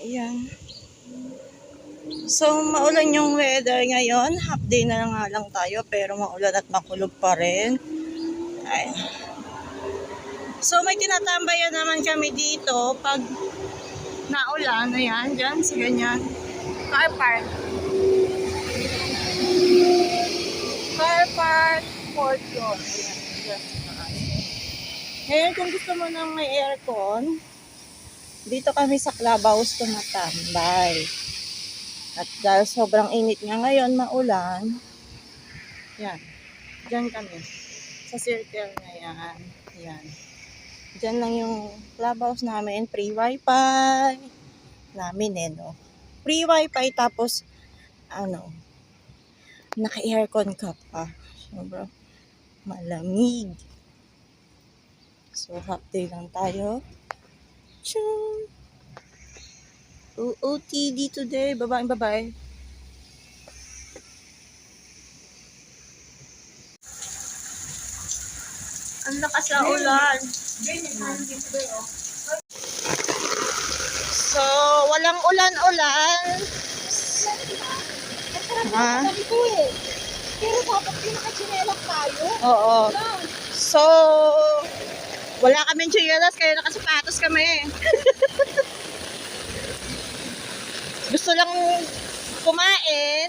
Ayan. So, maulan yung weather ngayon. Half day na nga lang tayo, pero maulan at makulog pa rin. Ayan. So, may tinatambayan naman kami dito pag naulan. Ayan, dyan, sa ganyan. Car park. Car park, port yun. Ayan, dyan. Ngayon, kung gusto mo ng may aircon, dito kami sa clubhouse tumatambay. At dahil sobrang init nga ngayon, maulan, yan, dyan kami. Sa circle na yan. Yan. Dyan lang yung clubhouse namin. Free wifi namin eh, no? Free wifi tapos, ano, naka-aircon ka pa. Sobrang malamig. So, half lang tayo. Chum! OOTD today. Babaeng babae. Ang lakas ng ulan. So, walang ulan-ulan. Ha? Eh. Pero dapat din nakachinelas tayo. Oo. So, wala kaming chinelas kaya nakasapatos kami. Gusto lang kumain.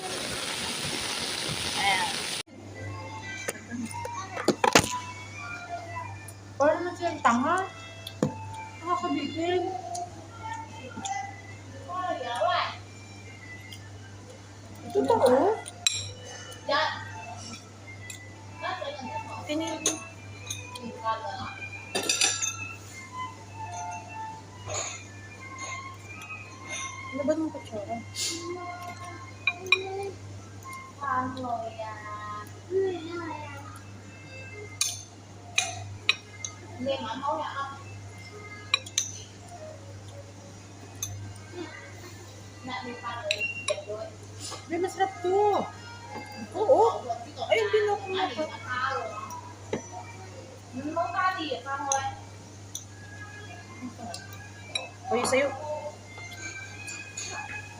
Ayan. Para naman silang tanga. Nakakabigil. Totoo? Pinili. Ano ba ng kutsara? May masarap to. Oo. Ay, hindi ako maka. Uy, sa'yo. Ang dami, babe. Ito lang. Picture ko lang nga, saglit lang. 拉白，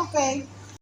Okay.